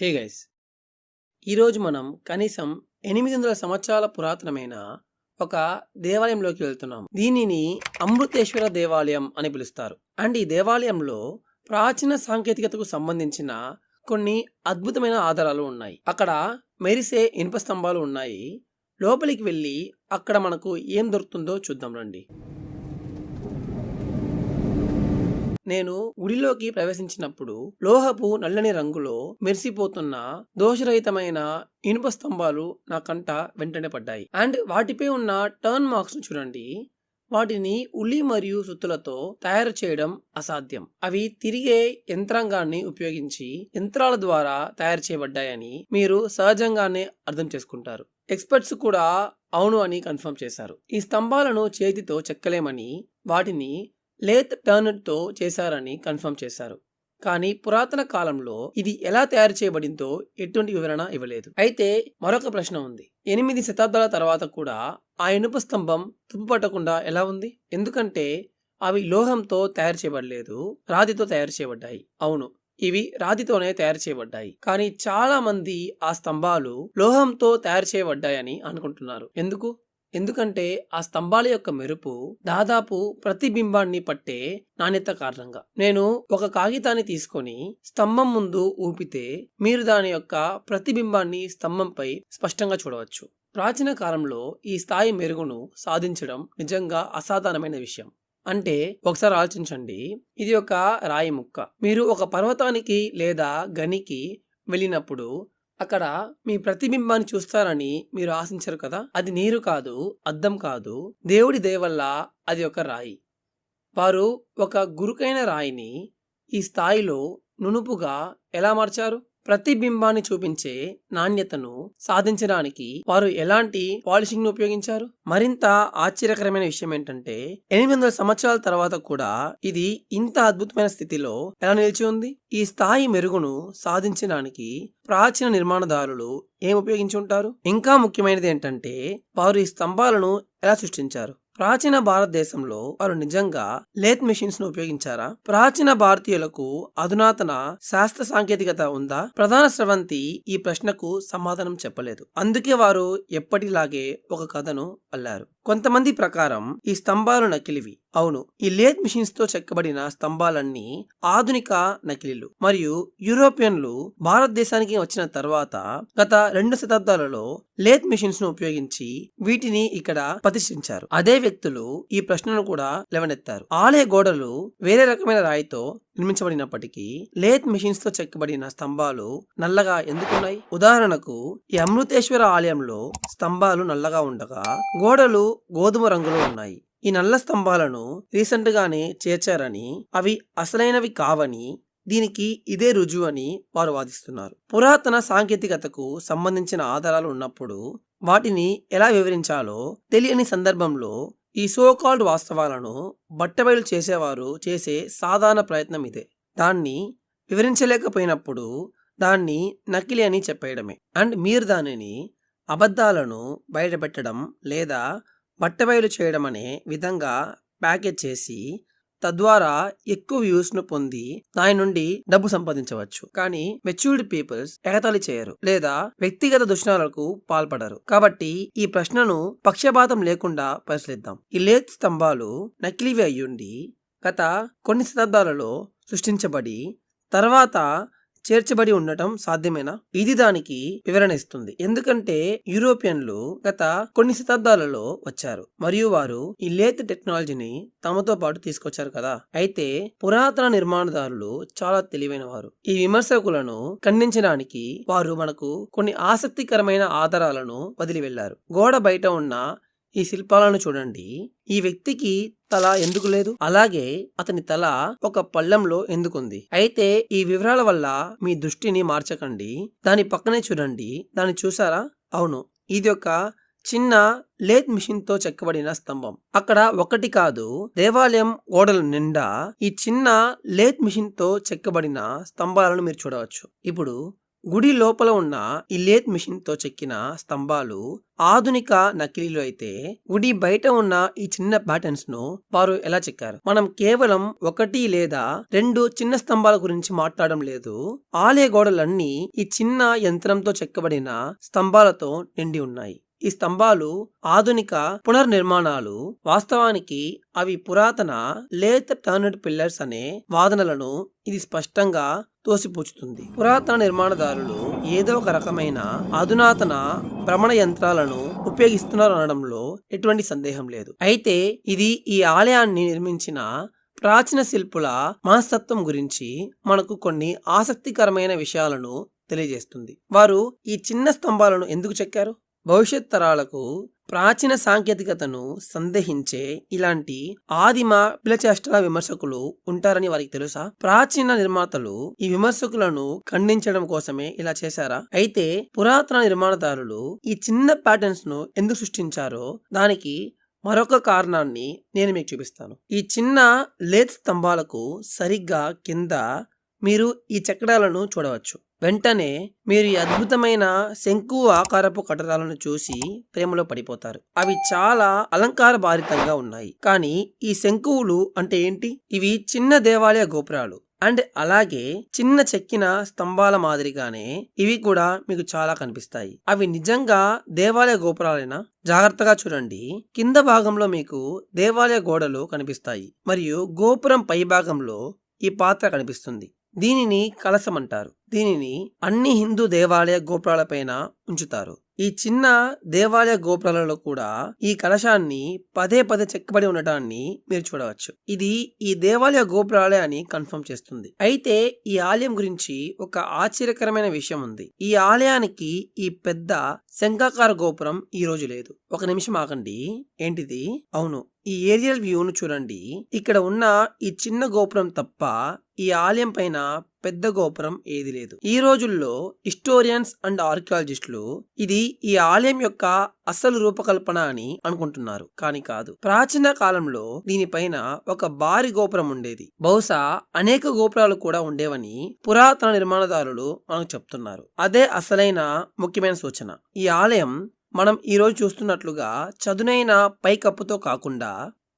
Hey guys. ఈరోజు మనం కనీసం ఎనిమిది వందల సంవత్సరాల పురాతనమైన ఒక దేవాలయంలోకి వెళ్తున్నాం. దీనిని అమృతేశ్వర దేవాలయం అని పిలుస్తారు. అండ్ ఈ దేవాలయంలో ప్రాచీన సాంకేతికతకు సంబంధించిన కొన్ని అద్భుతమైన ఆధారాలు ఉన్నాయి. అక్కడ మెరిసే ఇనుప స్తంభాలు ఉన్నాయి. లోపలికి వెళ్ళి అక్కడ మనకు ఏం దొరుకుతుందో చూద్దాం రండి. నేను గుడిలోకి ప్రవేశించినప్పుడు లోహపు నల్లని రంగులో మెరిసిపోతున్న దోషరహితమైన ఇనుప స్తంభాలు నా కంట వెంటనే పడ్డాయి. అండ్ వాటిపై ఉన్న టర్న్ మార్క్స్ చూడండి. వాటిని ఉలి మరియు సుత్తులతో తయారు చేయడం అసాధ్యం. అవి తిరిగే యంత్రాంగాన్ని ఉపయోగించి యంత్రాల ద్వారా తయారు చేయబడ్డాయని మీరు సహజంగానే అర్థం చేసుకుంటారు. ఎక్స్పర్ట్స్ కూడా అవును అని కన్ఫర్మ్ చేశారు. ఈ స్తంభాలను చేతితో చెక్కలేమని వాటిని లేత్ టర్నర్తో చేశారని కన్ఫర్మ్ చేశారు. కానీ పురాతన కాలంలో ఇది ఎలా తయారు చేయబడిందో ఎటువంటి వివరణ ఇవ్వలేదు. అయితే మరొక ప్రశ్న ఉంది. ఎనిమిది శతాబ్దాల తర్వాత కూడా ఆ ఇనుప స్తంభం తుప్పుపట్టకుండా ఎలా ఉంది? ఎందుకంటే అవి లోహంతో తయారు చేయబడలేదు రాతితో తయారు చేయబడ్డాయి. అవును ఇవి రాతితోనే తయారు చేయబడ్డాయి. కానీ చాలా మంది ఆ స్తంభాలు లోహంతో తయారు చేయబడ్డాయని అనుకుంటున్నారు. ఎందుకు? ఎందుకంటే ఆ స్తంభాల యొక్క మెరుపు దాదాపు ప్రతిబింబాన్ని పట్టే నాణ్యత కారణంగా. నేను ఒక కాగితాన్ని తీసుకొని స్తంభం ముందు ఊపితే మీరు దాని యొక్క ప్రతిబింబాన్ని స్తంభంపై స్పష్టంగా చూడవచ్చు. ప్రాచీన కాలంలో ఈ స్థాయి మెరుగును సాధించడం నిజంగా అసాధారణమైన విషయం. అంటే ఒకసారి ఆలోచించండి ఇది ఒక రాయి ముక్క. మీరు ఒక పర్వతానికి లేదా గనికి వెళ్ళినప్పుడు అక్కడ మీ ప్రతిబింబాన్ని చూస్తారని మీరు ఆశించరు కదా? అది నీరు కాదు అద్దం కాదు. దేవుడి దయవల్ల అది ఒక రాయి. వారు ఒక గురుకైన రాయిని ఈ స్థాయిలో నునుపుగా ఎలా మార్చారు? ప్రతిబింబాన్ని చూపించే నాణ్యతను సాధించడానికి వారు ఎలాంటి పాలిషింగ్ను ఉపయోగించారు? మరింత ఆశ్చర్యకరమైన విషయం ఏంటంటే ఎనిమిది వందల సంవత్సరాల తర్వాత కూడా ఇది ఇంత అద్భుతమైన స్థితిలో ఎలా నిలిచి ఉంది? ఈ స్థాయి మెరుగును సాధించడానికి ప్రాచీన నిర్మాణదారులు ఏం ఉపయోగించి ఉంటారు? ఇంకా ముఖ్యమైనది ఏంటంటే వారు ఈ స్తంభాలను ఎలా సృష్టించారు? ప్రాచీన భారతదేశంలో వారు నిజంగా లేత్ మిషన్స్ను ఉపయోగించారా? ప్రాచీన భారతీయులకు అధునాతన శాస్త్ర సాంకేతికత ఉందా? ప్రధాన స్రవంతి ఈ ప్రశ్నకు సమాధానం చెప్పలేదు. అందుకే వారు ఎప్పటిలాగే ఒక కథను అల్లారు. కొంతమంది ప్రకారం ఈ స్తంభాలు నకిలివి. అవును. ఈ లేత్ మిషన్స్తో చెక్కబడిన స్తంభాలన్నీ ఆధునిక నకిలీలు. మరియు యూరోపియన్లు భారతదేశానికి వచ్చిన తర్వాత గత రెండు శతాబ్దాలలో లేత్ మిషన్స్ను ఉపయోగించి వీటిని ఇక్కడ ప్రతిష్ఠించారు. అదే వ్యక్తులు ఈ ప్రశ్నను కూడా లేవనెత్తారు. ఆలయ గోడలు వేరే రకమైన రాయితో నిర్మించబడినప్పటికీ లేత్ మిషన్స్తో చెక్కబడిన స్తంభాలు నల్లగా ఎందుకున్నాయి? ఉదాహరణకు ఈ అమృతేశ్వర ఆలయంలో స్తంభాలు నల్లగా ఉండగా గోడలు గోధుమ రంగులో ఉన్నాయి. ఈ నల్ల స్తంభాలను రీసెంట్ గానే చేర్చారని అవి అసలైనవి కావని దీనికి ఇదే రుజువు అని వారు వాదిస్తున్నారు. పురాతన సాంకేతికతకు సంబంధించిన ఆధారాలు ఉన్నప్పుడు వాటిని ఎలా వివరించాలో తెలియని సందర్భంలో ఈ సోకాల్డ్ వాస్తవాలను బట్టబయలు చేసేవారు చేసే సాధారణ ప్రయత్నం ఇదే. దాన్ని వివరించలేకపోయినప్పుడు దాన్ని నకిలీ అని చెప్పేయడమే. అండ్ మీరు దానిని అబద్ధాలను బయటపెట్టడం లేదా బట్టబయలు చేయడం అనే విధంగా ప్యాకేజ్ చేసి తద్వారా ఎక్కువ వ్యూస్ను పొంది దాని నుండి డబ్బు సంపాదించవచ్చు. కానీ మెచ్యూర్డ్ పీపుల్స్ ఎగతాళి చేయరు లేదా వ్యక్తిగత దుష్ణాలకు పాల్పడరు. కాబట్టి ఈ ప్రశ్నను పక్షపాతం లేకుండా పరిశీలిద్దాం. ఈ లేత్ స్తంభాలు నకిలీవి అయ్యుండి గత కొన్ని శతాబ్దాలలో సృష్టించబడి తర్వాత చేర్చబడి ఉండటం సాధ్యమేనా? ఇది దానికి వివరణ ఇస్తుంది. ఎందుకంటే యూరోపియన్లు గత కొన్ని శతాబ్దాలలో వచ్చారు. మరియు వారు ఈ లేత్ టెక్నాలజీని తమతో పాటు తీసుకొచ్చారు కదా. అయితే పురాతన నిర్మాణదారులు చాలా తెలివైన వారు ఈ విమర్శకులను ఖండించడానికి వారు మనకు కొన్ని ఆసక్తికరమైన ఆధారాలను వదిలి వెళ్ళారు గోడ బయట ఉన్న ఈ శిల్పాలను చూడండి. ఈ వ్యక్తికి తల ఎందుకు లేదు? అలాగే అతని తల ఒక పళ్ళెంలో ఎందుకుంది? అయితే ఈ వివరాల వల్ల మీ దృష్టిని మార్చకండి. దాని పక్కనే చూడండి. దాన్ని చూసారా? అవును. ఇది ఒక చిన్న లేత్ మిషన్తో చెక్కబడిన స్తంభం. అక్కడ ఒకటి కాదు దేవాలయం గోడల నిండా ఈ చిన్న లేత్ మిషన్తో చెక్కబడిన స్తంభాలను మీరు చూడవచ్చు. ఇప్పుడు గుడి లోపల ఉన్న ఈ లేత్ మిషన్తో చెక్కిన స్తంభాలు ఆధునిక నకిలీలు అయితే గుడి బయట ఉన్న ఈ చిన్న ప్యాటర్న్స్ను వారు ఎలా చెక్కారు? మనం కేవలం ఒకటి లేదా రెండు చిన్న స్తంభాల గురించి మాట్లాడడం లేదు. ఆలయ గోడలన్నీ ఈ చిన్న యంత్రంతో చెక్కబడిన స్తంభాలతో నిండి ఉన్నాయి. ఈ స్తంభాలు ఆధునిక పునర్నిర్మాణాలు. వాస్తవానికి అవి పురాతన లేత టర్నడ్ పిల్లర్స్ అనే వాదనలను ఇది స్పష్టంగా తోసిపుచ్చుతుంది. పురాతన నిర్మాణదారులు ఏదో ఒక రకమైన అధునాతన భ్రమణ యంత్రాలను ఉపయోగిస్తున్నారు అనడంలో ఎటువంటి సందేహం లేదు. అయితే ఇది ఈ ఆలయాన్ని నిర్మించిన ప్రాచీన శిల్పుల మనస్తత్వం గురించి మనకు కొన్ని ఆసక్తికరమైన విషయాలను తెలియజేస్తుంది. వారు ఈ చిన్న స్తంభాలను ఎందుకు చెక్కారు? భవిష్యత్ తరాలకు ప్రాచీన సాంకేతికతను సందేహించే ఇలాంటి ఆదిమ పిలచేష్టల విమర్శకులు ఉంటారని వారికి తెలుసా? ప్రాచీన నిర్మాతలు ఈ విమర్శకులను ఖండించడం కోసమే ఇలా చేశారా? అయితే పురాతన నిర్మాణదారులు ఈ చిన్న ప్యాటర్న్స్ను ఎందుకు సృష్టించారో దానికి మరొక కారణాన్ని నేను మీకు చూపిస్తాను. ఈ చిన్న లేత్ స్తంభాలకు సరిగ్గా కింద మీరు ఈ చక్రాలను చూడవచ్చు. వెంటనే మీరు ఈ అద్భుతమైన శంకు ఆకారపు కట్టడాలను చూసి ప్రేమలో పడిపోతారు. అవి చాలా అలంకార భారితంగా ఉన్నాయి. కానీ ఈ శంకువులు అంటే ఏంటి? ఇవి చిన్న దేవాలయ గోపురాలు. అండ్ అలాగే చిన్న చెక్కిన స్తంభాల మాదిరిగానే ఇవి కూడా మీకు చాలా కనిపిస్తాయి. అవి నిజంగా దేవాలయ గోపురాలైనా? జాగ్రత్తగా చూడండి. కింద భాగంలో మీకు దేవాలయ గోడలు కనిపిస్తాయి. మరియు గోపురం పై భాగంలో ఈ పాత్ర కనిపిస్తుంది. దీనిని కలశం అంటారు దీనిని అన్ని హిందూ దేవాలయ గోపురాలపైన ఉంచుతారు. ఈ చిన్న దేవాలయ గోపురాలలో కూడా ఈ కలశాన్ని పదే పదే చెక్కబడి ఉండటాన్ని మీరు చూడవచ్చు. ఇది ఈ దేవాలయ గోపురాలే అని కన్ఫర్మ్ చేస్తుంది. అయితే ఈ ఆలయం గురించి ఒక ఆశ్చర్యకరమైన విషయం ఉంది. ఈ ఆలయానికి ఈ పెద్ద శంఖాకార గోపురం ఈ రోజు లేదు. ఒక నిమిషం ఆగండి. ఏంటిది? అవును ఈ ఏరియల్ వ్యూను చూడండి. ఇక్కడ ఉన్న ఈ చిన్న గోపురం తప్ప ఈ ఆలయం పైన పెద్ద గోపురం ఏది లేదు. ఈ రోజుల్లో హిస్టోరియన్స్ అండ్ ఆర్కియాలజిస్టులు ఇది ఈ ఆలయం యొక్క అసలు రూపకల్పన అని అనుకుంటున్నారు. కానీ కాదు ప్రాచీన కాలంలో దీనిపైన ఒక భారీ గోపురం ఉండేది. బహుశా అనేక గోపురాలు కూడా ఉండేవని పురాతన నిర్మాణదారులు మనకు చెప్తున్నారు. అదే అసలైన ముఖ్యమైన సూచన. ఈ ఆలయం మనం ఈరోజు చూస్తున్నట్లుగా చదునైన పైకప్పుతో కాకుండా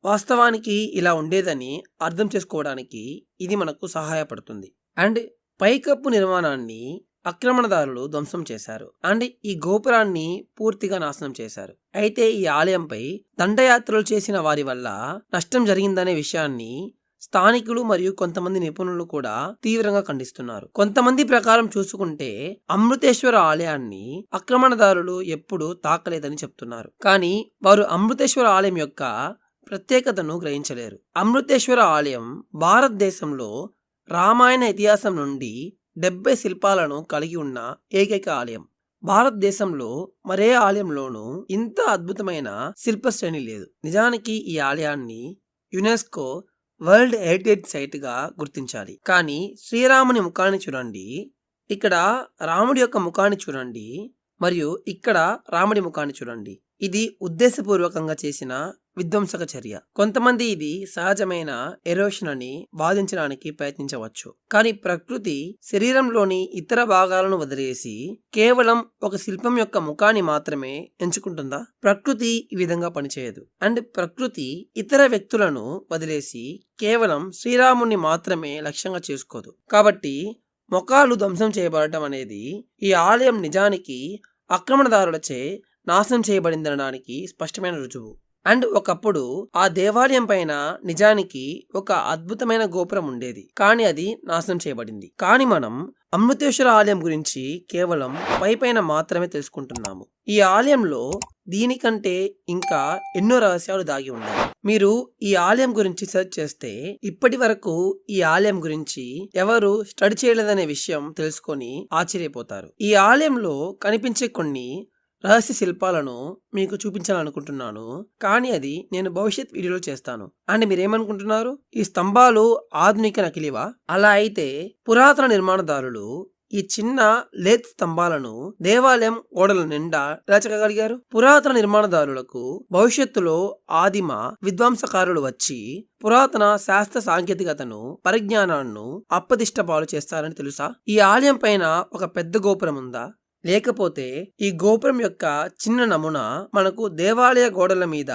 వాస్తవానికి ఇలా ఉండేదని అర్థం చేసుకోవడానికి ఇది మనకు సహాయపడుతుంది. అండ్ పైకప్పు నిర్మాణాన్ని ఆక్రమణదారులు ధ్వంసం చేశారు. అండ్ ఈ గోపురాన్ని పూర్తిగా నాశనం చేశారు. అయితే ఈ ఆలయంపై దండయాత్రలు చేసిన వారి వల్ల నష్టం జరిగిందనే విషయాన్ని స్థానికులు మరియు కొంతమంది నిపుణులు కూడా తీవ్రంగా ఖండిస్తున్నారు. కొంతమంది ప్రకారం చూసుకుంటే అమృతేశ్వర ఆలయాన్ని ఆక్రమణదారులు ఎప్పుడూ తాకలేదని చెప్తున్నారు. కానీ వారు అమృతేశ్వర ఆలయం యొక్క ప్రత్యేకతను గ్రహించలేరు. అమృతేశ్వర ఆలయం భారతదేశంలో రామాయణ ఇతిహాసం నుండి డెబ్బై శిల్పాలను కలిగి ఉన్న ఏకైక ఆలయం. భారతదేశంలో మరే ఆలయంలోనూ ఇంత అద్భుతమైన శిల్ప శ్రేణి లేదు. నిజానికి ఈ ఆలయాన్ని యునెస్కో వరల్డ్ హెరిటేజ్ సైట్గా గుర్తించాలి. కానీ శ్రీరాముని ముఖాన్ని చూడండి. ఇక్కడ రాముడి యొక్క ముఖాన్ని చూడండి. మరియు ఇక్కడ రాముడి ముఖాన్ని చూడండి. ఇది ఉద్దేశపూర్వకంగా చేసిన విధ్వంసక చర్య. కొంతమంది ఇది సహజమైన ఎరోషన్ అని వాదించడానికి ప్రయత్నించవచ్చు. కానీ ప్రకృతి శరీరంలోని ఇతర భాగాలను వదిలేసి కేవలం ఒక శిల్పం యొక్క ముఖాన్ని మాత్రమే ఎంచుకుంటుందా? ప్రకృతి ఈ విధంగా పనిచేయదు. అండ్ ప్రకృతి ఇతర వ్యక్తులను వదిలేసి కేవలం శ్రీరాముని మాత్రమే లక్ష్యంగా చేసుకోదు. కాబట్టి ముఖాలు ధ్వంసం చేయబడటం అనేది ఈ ఆలయం నిజానికి ఆక్రమణదారులచే నాశనం చేయబడిందనడానికి స్పష్టమైన రుజువు. అండ్ ఒకప్పుడు ఆ దేవాలయం పైన నిజానికి ఒక అద్భుతమైన గోపురం ఉండేది. కానీ అది నాశనం చేయబడింది. కానీ మనం అమృతేశ్వర ఆలయం గురించి కేవలం పై పైన మాత్రమే తెలుసుకుంటున్నాము. ఈ ఆలయంలో దీనికంటే ఇంకా ఎన్నో రహస్యాలు దాగి ఉన్నాయి. మీరు ఈ ఆలయం గురించి సెర్చ్ చేస్తే ఇప్పటి వరకు ఈ ఆలయం గురించి ఎవరు స్టడీ చేయలేదనే విషయం తెలుసుకొని ఆశ్చర్యపోతారు. ఈ ఆలయంలో కనిపించే కొన్ని రహస్య శిల్పాలను మీకు చూపించాలనుకుంటున్నాను. కానీ అది నేను భవిష్యత్ వీడియోలో చేస్తాను. అండ్ మీరేమనుకుంటున్నారు? ఈ స్తంభాలు ఆధునిక నకిలివా? అలా అయితే పురాతన నిర్మాణదారులు ఈ చిన్న లేత్ స్తంభాలను దేవాలయం గోడల నిండా ఎలా చెక్కగలిగారు? పురాతన నిర్మాణదారులకు భవిష్యత్తులో ఆదిమ విద్వాంసకారులు వచ్చి పురాతన శాస్త్ర సాంకేతికతను పరిజ్ఞానాన్ని అప్పదిష్టపాలు చేస్తారని తెలుసా? ఈ ఆలయం పైన ఒక పెద్ద గోపురం ఉందా? లేకపోతే ఈ గోపురం యొక్క చిన్న నమూనా మనకు దేవాలయ గోడల మీద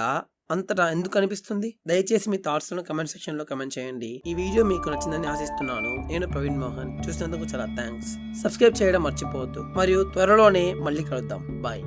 అంతటా ఎందుకు అనిపిస్తుంది దయచేసి మీ థాట్స్ను కమెంట్ సెక్షన్లో కమెంట్ చేయండి. ఈ వీడియో మీకు నచ్చిందని ఆశిస్తున్నాను. నేను ప్రవీణ్ మోహన్. చూసినందుకు చాలా థ్యాంక్స్ సబ్స్క్రైబ్ చేయడం మర్చిపోవద్దు. మరియు త్వరలోనే మళ్ళీ కలుద్దాం. బాయ్